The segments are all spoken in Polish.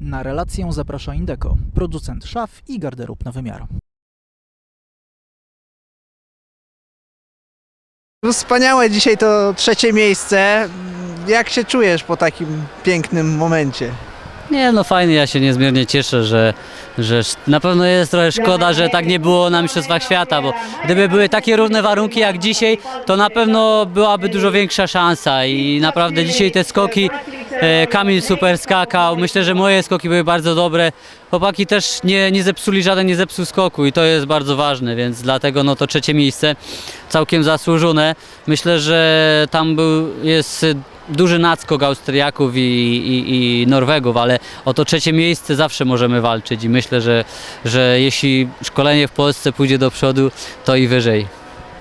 Na relację zaprasza Indeko, producent szaf i garderób na wymiar. No Wspaniałe dzisiaj to trzecie miejsce. Jak się czujesz po takim pięknym momencie? Nie, no fajnie, ja się niezmiernie cieszę, że, że sz- na pewno jest trochę szkoda, że tak nie było na Mistrzostwach Świata, bo gdyby były takie równe warunki jak dzisiaj, to na pewno byłaby dużo większa szansa i naprawdę dzisiaj te skoki, Kamil super skakał, myślę, że moje skoki były bardzo dobre, chłopaki też nie, nie zepsuli, żaden nie zepsuł skoku i to jest bardzo ważne, więc dlatego no to trzecie miejsce całkiem zasłużone. Myślę, że tam był, jest duży nadskok Austriaków i, i, i Norwegów, ale o to trzecie miejsce zawsze możemy walczyć i myślę, że, że jeśli szkolenie w Polsce pójdzie do przodu, to i wyżej.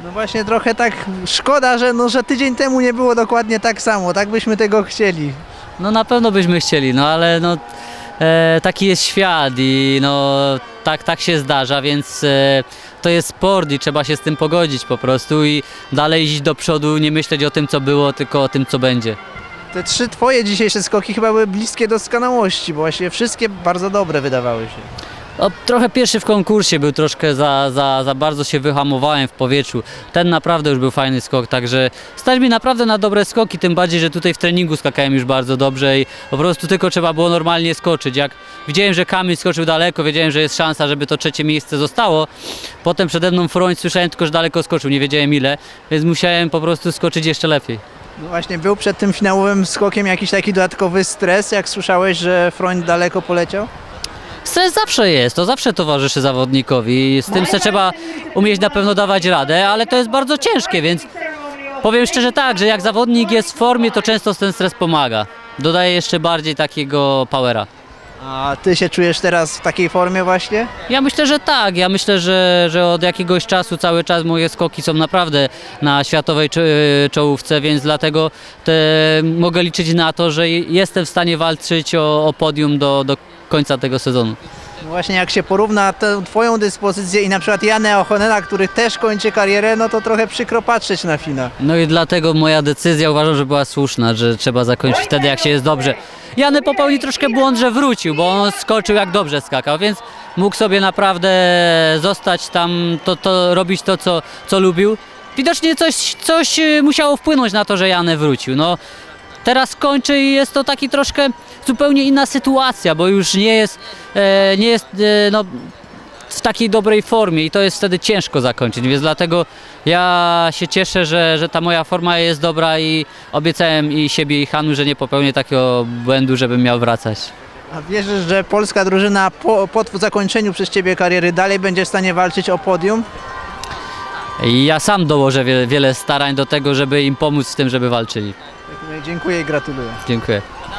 No właśnie trochę tak szkoda, że, no, że tydzień temu nie było dokładnie tak samo. Tak byśmy tego chcieli. No na pewno byśmy chcieli, no ale no, e, taki jest świat i no tak, tak się zdarza, więc e, to jest sport i trzeba się z tym pogodzić po prostu i dalej iść do przodu, nie myśleć o tym co było, tylko o tym co będzie. Te trzy twoje dzisiejsze skoki chyba były bliskie doskonałości, bo właśnie wszystkie bardzo dobre wydawały się. O, trochę pierwszy w konkursie był troszkę za, za, za bardzo się wyhamowałem w powietrzu. Ten naprawdę już był fajny skok, także stać mi naprawdę na dobre skoki, tym bardziej, że tutaj w treningu skakałem już bardzo dobrze i po prostu tylko trzeba było normalnie skoczyć. Jak widziałem, że Kamil skoczył daleko, wiedziałem, że jest szansa, żeby to trzecie miejsce zostało. Potem przede mną Froń słyszałem tylko, że daleko skoczył, nie wiedziałem ile, więc musiałem po prostu skoczyć jeszcze lepiej. No właśnie, był przed tym finałowym skokiem jakiś taki dodatkowy stres, jak słyszałeś, że Freund daleko poleciał? Stres zawsze jest, to zawsze towarzyszy zawodnikowi z tym se trzeba umieć na pewno dawać radę, ale to jest bardzo ciężkie, więc powiem szczerze tak, że jak zawodnik jest w formie, to często ten stres pomaga. Dodaje jeszcze bardziej takiego powera. A ty się czujesz teraz w takiej formie właśnie? Ja myślę, że tak. Ja myślę, że, że od jakiegoś czasu cały czas moje skoki są naprawdę na światowej czo- czołówce, więc dlatego te, mogę liczyć na to, że jestem w stanie walczyć o, o podium do, do końca tego sezonu. Właśnie jak się porówna tę twoją dyspozycję i na przykład Janę Ochonena, który też kończy karierę, no to trochę przykro patrzeć na finał. No i dlatego moja decyzja uważam, że była słuszna, że trzeba zakończyć wtedy, jak się jest dobrze. Jany popełni troszkę błąd, że wrócił, bo on skoczył jak dobrze skakał, więc mógł sobie naprawdę zostać tam, to, to robić to, co, co lubił. Widocznie coś, coś y, musiało wpłynąć na to, że Janę wrócił. No, teraz kończy i jest to taki troszkę zupełnie inna sytuacja, bo już nie jest, e, nie jest e, no, w takiej dobrej formie i to jest wtedy ciężko zakończyć, więc dlatego ja się cieszę, że, że ta moja forma jest dobra i obiecałem i siebie i Hanu, że nie popełnię takiego błędu, żebym miał wracać. A wierzysz, że polska drużyna po, po zakończeniu przez ciebie kariery dalej będzie w stanie walczyć o podium? I ja sam dołożę wiele, wiele starań do tego, żeby im pomóc w tym, żeby walczyli. Dziękuję i gratuluję. Dziękuję.